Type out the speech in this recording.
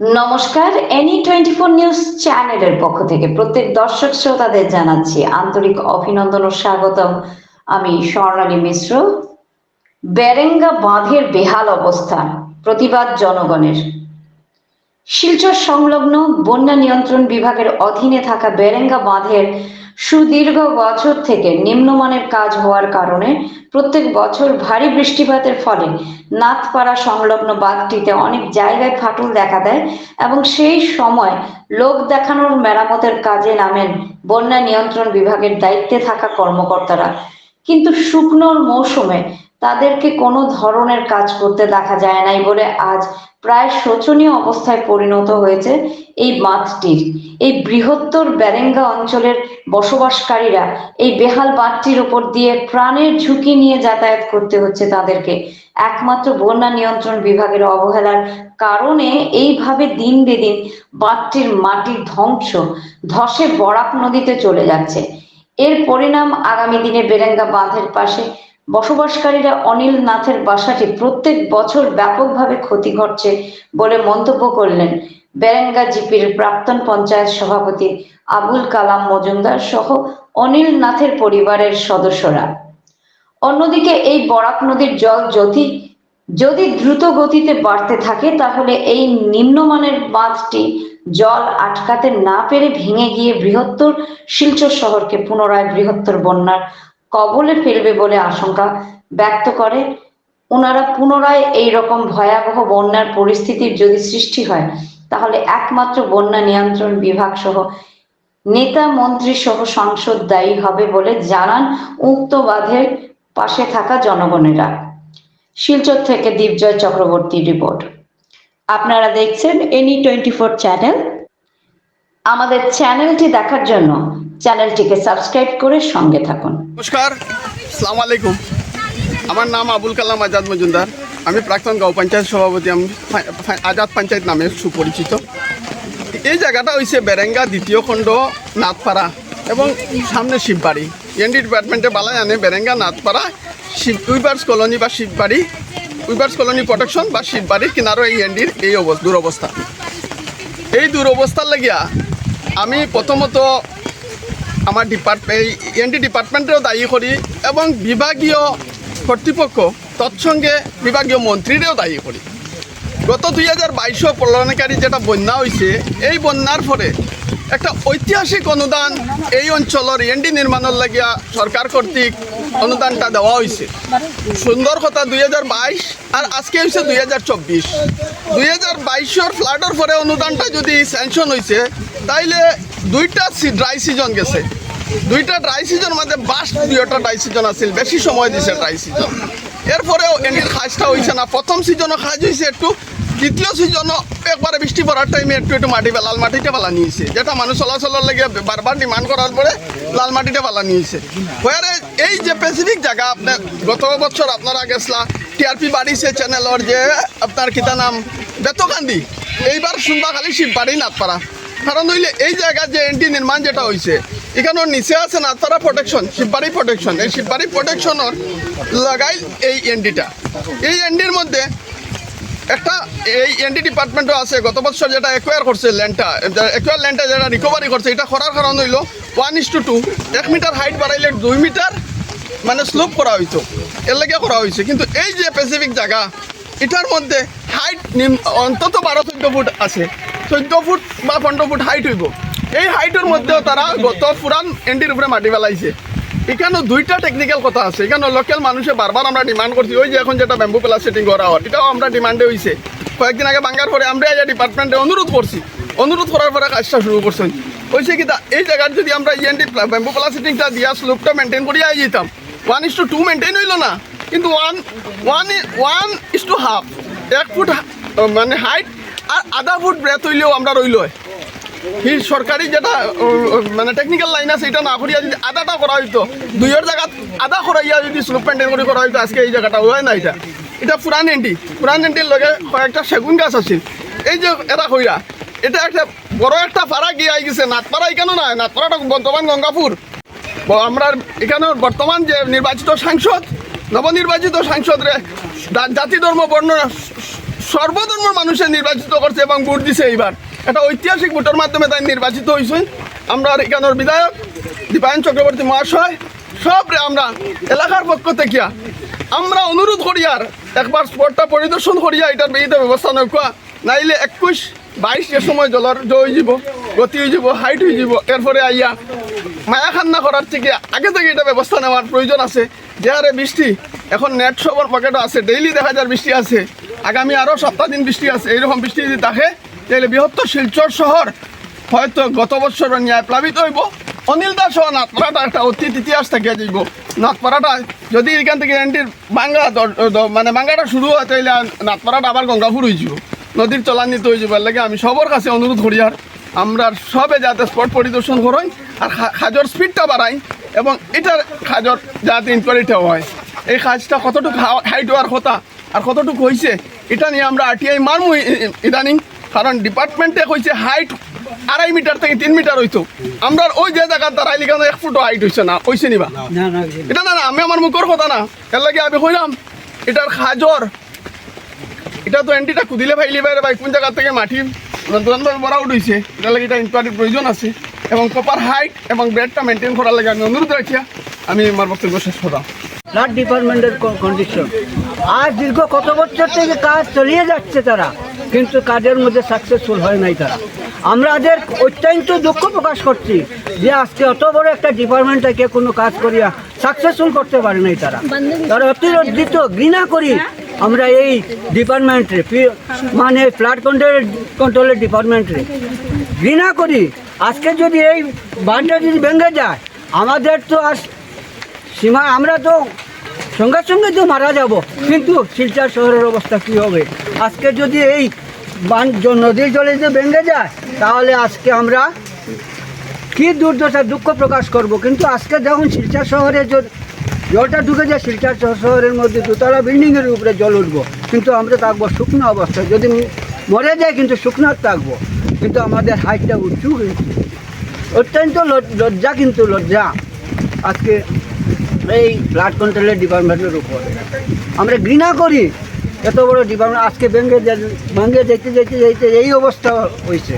নমস্কার any twenty four news চ্যানেলের পক্ষ থেকে প্রত্যেক দর্শক শ্রোতাদের জানাচ্ছি আন্তরিক অভিনন্দন ও স্বাগতম। আমি স্বর্ণালী মিশ্র। বেরেঙ্গা বাঁধের বেহাল অবস্থা, প্রতিবাদ জনগণের। শিলচর সংলগ্ন বন্যা নিয়ন্ত্রণ বিভাগের অধীনে থাকা বেরেঙ্গা বাঁধের সুদীর্ঘ বছর থেকে নিম্নমানের কাজ হওয়ার কারণে প্রত্যেক বছর ভারী বৃষ্টিপাতের ফলে নাথপাড়া সংলগ্ন বাঁধটিতে অনেক জায়গায় ফাটল দেখা দেয় এবং সেই সময় লোক দেখানোর মেরামতের কাজে নামেন বন্যা নিয়ন্ত্রণ বিভাগের দায়িত্বে থাকা কর্মকর্তারা। কিন্তু শুকনোর মৌসুমে তাদেরকে কোনো ধরনের কাজ করতে দেখা যায় নাই বলে আজ প্রায় শোচনীয় অবস্থায় পরিণত হয়েছে এই বাঁধটির এই বৃহত্তর ব্যারেঙ্গা অঞ্চলের বসবাসকারীরা এই বেহাল বাঁধটির উপর দিয়ে প্রাণের ঝুঁকি নিয়ে যাতায়াত করতে হচ্ছে তাদেরকে। একমাত্র বন্যা নিয়ন্ত্রণ বিভাগের অবহেলার কারণে এইভাবে দিন বেদিন বাঁধটির মাটির ধ্বংস, ধসে বরাক নদীতে চলে যাচ্ছে। এর পরিণাম আগামী দিনে বেরেঙ্গা বাঁধের পাশে বসবাসকারীরা অনিল নাথের বাসাটি প্রত্যেক বছর ব্যাপকভাবে ক্ষতি ঘটছে বলে মন্তব্য করলেন বেরেঙ্গা জিপির প্রাক্তন পঞ্চায়েত সভাপতি আবুল কালাম মজুমদার সহ অনিল নাথের পরিবারের সদস্যরা। অন্যদিকে এই বরাক নদীর জল যদি যদি দ্রুত গতিতে বাড়তে থাকে, তাহলে এই নিম্নমানের বাঁধটি জল আটকাতে না পেরে ভেঙে গিয়ে বৃহত্তর শিলচর শহরকে পুনরায় বৃহত্তর বন্যার কবলে ফেলবে বলে আশঙ্কা ব্যক্ত করে। ওনারা পুনরায় এই রকম ভয়াবহ বন্যার পরিস্থিতির যদি সৃষ্টি হয়, তাহলে একমাত্র বন্যা নিয়ন্ত্রণ বিভাগ সহ নেতা, মন্ত্রী সহ সংসদ দায়ী হবে বলে জানান উক্ত বাঁধের পাশে থাকা জনগণেরা। শিলচর থেকে দীপজয় চক্রবর্তী রিপোর্ট। আপনারা দেখছেন এনি টোয়েন্টি ফোর চ্যানেল। আমাদের চ্যানেলটি দেখার জন্য চ্যানেলটিকে সাবস্ক্রাইব করে সঙ্গে থাকুন। নমস্কার, সালাম আলাইকুম। আমার নাম আবুল কালাম আজাদ মজুমদার। আমি প্রাক্তন গাঁও পঞ্চায়েত সভাপতি, আমি আজাদ পঞ্চায়েত নামে সুপরিচিত। এই জায়গাটা হয়েছে বেরেঙ্গা দ্বিতীয় খণ্ড নাথপাড়া এবং সামনে শিববাড়ি। এনডি ডিপার্টমেন্টে বালা জানে বেরেঙ্গা নাথপাড়া, শিব উইবার্স কলোনি বা শিববাড়ি, উইবার্স কলোনি প্রোটেকশন বা শিববাড়ির কিনারো এই এনডির এই দুরবস্থা। এই দুরবস্থার লাগিয়া আমি প্রথমত আমার ডিপার্টমেন্ট এনডি ডিপার্টমেন্টেও দায়ী করি এবং বিভাগীয় কর্তৃপক্ষ তৎসঙ্গে বিভাগীয় মন্ত্রীরেও দায়ী করি। গত দুই হাজার বাইশও প্রলয়নকারী যেটা বন্যা হয়েছে এই বন্যার ফলে একটা ঐতিহাসিক অনুদান এই অঞ্চলের এনডি নির্মাণের লাগিয়া সরকার কর্তৃক অনুদানটা দেওয়া হয়েছে সুন্দর কথা, দুই হাজার বাইশ আর আজকে হয়েছে দুই হাজার চব্বিশ। দুই হাজার বাইশের ফ্লাডের পরে অনুদানটা যদি স্যাংশন হয়েছে তাইলে দুইটা ড্রাই সিজন গেছে। দুইটা ড্রাই সিজন মধ্যে বাস দুইটা ড্রাই সিজন আছিল। বেশি সময় দিছে ড্রাই সিজন এরপরেও এনির খাজটা হয়েছে না। প্রথম সিজনও খাজ হয়েছে একটু। দ্বিতীয় সিজনও একবারে বৃষ্টি পড়ার টাইমে একটু একটু মাটি লাল মাটিতে পালা নিয়েছে। যেটা মানুষ চলাচলের লেগে বারবার ডিমান্ড করার পরে লাল মাটিতে পালা নিয়েছে। হয়ারে এই যে স্পেসিফিক জায়গা আপনার গত বছর আপনারা গেছলা টিআরপি বাড়িছে চ্যানেলর যে আপনার কিতা নাম? বেতকান্দি। এইবার শুনবা খালি শিববাড়ি নাথপাড়া কারণ হইলে এই জায়গা যে এন্টি নির্মাণ যেটা হয়েছে এখানে নিচে আছে নাথপাড়া প্রোটেকশন শিববাড়ি প্রোটেকশন এই শিববাড়ি প্রোটেকশনের লাগাই এই এন্ডিটা এই এন্ডির মধ্যে একটা এই এনডি ডিপার্টমেন্টও আছে, গত বছর যেটা একুয়ার করছে ল্যান্ডটা একুয়ার ল্যান্ডটা যেটা রিকভারি করছে, এটা করার কারণ হইল ওয়ান ইস টু টু এক মিটার হাইট বাড়াইলে দুই মিটার মানে স্লোপ করা হইতো, এর লেগে করা হয়েছে কিন্তু এই যে স্পেসিফিক জায়গা, এটার মধ্যে হাইট অন্তত বারো চোদ্দ ফুট আছে। চোদ্দ ফুট বা পনেরো ফুট হাইট হইব। এই হাইটের মধ্যেও তারা গত পুরান এনডির উপরে মাটি ফেলাইছে এখানে দুইটা টেকনিক্যাল কথা আছে। এখানে লোকাল মানুষে বারবার আমরা ডিমান্ড করছি ওই যে এখন যেটা ব্যাম্বু প্লাস সেটিং করা হয় এটাও আমরা ডিমান্ডে হয়েছে কয়েকদিন আগে বাঙ্গার পরে আমরা এই ডিপার্টমেন্টে অনুরোধ করছি। অনুরোধ করার পরে কাজটা শুরু করছেন। হয়েছে কি এই জায়গার যদি আমরা ইএনডি ব্যাম্বু প্লাস সেটিংটা দিয়া স্লোপটা মেনটেন করিয়া যেতাম one is to two maintain হইল না। কিন্তু one one one is to half এক ফুট মানে হাইট আর আধা ফুট ব্রেথ হইলেও আমরা রইল। এই সরকারি যেটা মানে টেকনিক্যাল লাইন আছে, এটা না করিয়া যদি আধাটা করা হইতো, দুইয়ের জায়গা আধা করাইয়া যদি স্লোপ মেনটেন করে করা হইতো, আজকে এই জায়গাটা হয় না এটা। এটা পুরান এন্টি, পুরান এন্টির লগে কয়েকটা সেগুন গাছ আছিল এই যে এটা কইরা এটা একটা বড় একটা পাড়া গিয়ে আই গেছে নাথপাড়া এখানে না নাথপাড়াটা বর্তমান গঙ্গাপুর। আমরা এখানে বর্তমান যে নির্বাচিত সাংসদ, নবনির্বাচিত সাংসদ রে জাতি ধর্ম, বর্ণ সর্বধর্মের মানুষের নির্বাচিত করছে এবং ভোট দিছে এইবার। একটা ঐতিহাসিক ভোটের মাধ্যমে তাই নির্বাচিত হয়েছে আমরা এখানের বিধায়ক, দীপায়ন চক্রবর্তী মহাশয় সব আমরা এলাকার পক্ষ থেকে আমরা অনুরোধ করি আর একবার স্পটটা পরিদর্শন করিয়া এটার বিহিত ব্যবস্থা নৌকা নাইলে একুশ বাইশ যে সময় জলের জয় যাব, গতি হয়ে যাব হাইট হয়ে যাব। এরপরে আইয়া মায়া খান্না করার থেকে আগে থেকে এটা ব্যবস্থা নেওয়ার প্রয়োজন আছে। যে হারে বৃষ্টি, এখন নেট সবার পকেটও আছে ডেইলি দেখা যায় বৃষ্টি আছে। আগামী আরও সপ্তাহ দিন বৃষ্টি আছে, এইরকম বৃষ্টি যদি থাকে, তাহলে বৃহত্তর শিলচর শহর হয়তো গত বছরের ন্যায় প্লাবিত হইব। অনিল দাস সহ নাথপাড়াটা একটা অতীত ইতিহাস থেকে যাইব। নাথপাড়াটা যদি এখান থেকে এন্টির বাঙ্গা মানে বাঙ্গাটা শুরু হয়, তাহলে নাথপাড়াটা আবার গঙ্গাপুর হয়ে যাব নদীর চলান্বিত হয়ে যাবার লাগে আমি সবার কাছে অনুরোধ করি আর। আমরা সবে যাতে স্পট পরিদর্শন করাই আর খাজর স্পিডটা বাড়াই এবং এটার খাজর যাতে ইনকোয়ারিটা হয়। এই কাজটা কতটুকু হাইট হওয়ার কথা আর কতটুকু হয়েছে এটা নিয়ে আমরা আরটিআই মারমু ইদানিং। কারণ ডিপার্টমেন্টে কইছে হাইট আড়াই মিটার থেকে তিন মিটার হইতো। আমরা ওই যে জায়গার দাঁড়াই লিখানো এক ফুটও হাইট হয়েছে না। হয়েছে নিবা এটা না না আমি আমার মুখের কথা না। এর লাগে আমি কইলাম এটার খাজর এটা তো এন্টিটা কুদিলে ভাইলি বাইরে ভাই কোন জায়গা থেকে মাটি বড় উঠেছে। এটা লাগে এটা ইনকোয়ারির প্রয়োজন আছে। এবং প্রপার হাইট এবং ব্রেডটা মেনটেন করার লাগে আমি অনুরোধ রাখিয়া আমি আমার বক্তব্য শেষ করলাম। ফ্লাড ডিপার্টমেন্টের কন্ডিশন আজ দীর্ঘ কত বছর থেকে কাজ চালিয়ে যাচ্ছে তারা, কিন্তু কাজের মধ্যে সাকসেসফুল হয় নাই তারা। আমাদের অত্যন্ত দুঃখ প্রকাশ করছি যে আজকে অত বড় একটা ডিপার্টমেন্টটাকে কোনো কাজ করিয়া সাকসেসফুল করতে পারে নাই তারা। তারা অতিরঞ্জিত, ঘৃণা করি আমরা এই ডিপার্টমেন্টে মানে ফ্লাড কন্ট্রোল কন্ট্রোলের ডিপার্টমেন্টে ঘৃণা করি। আজকে যদি এই বানটা যদি ভেঙে যায়, আমাদের তো আর সীমা আমরা তো সঙ্গে সঙ্গে তো মারা যাব। কিন্তু শিলচর শহরের অবস্থা কী হবে? আজকে যদি এই বান নদীর জলে যে ভেঙে যায়, তাহলে আজকে আমরা কী দুর্দশা, দুঃখ প্রকাশ করব? কিন্তু আজকে যখন শিলচর শহরে জলটা ঢুকে যায়, শিলচর শহরের মধ্যে দোতলা বিল্ডিংয়ের উপরে জল উঠবো। কিন্তু আমরা থাকব শুকনো অবস্থায়। যদি মরে যায়, কিন্তু শুকনো থাকব। কিন্তু আমাদের হাইটটা উঁচু অত্যন্ত লজ- লজ্জা কিন্তু লজ্জা। আজকে এই ব্লাড কন্ট্রোলের ডিপার্টমেন্টের উপর। আমরা ঘৃণা করি, এত বড় ডিপার্টমেন্ট আজকে ব্যাঙ্গে ব্যাঙ্গে যেতে যেতে যেতে এই অবস্থা হয়েছে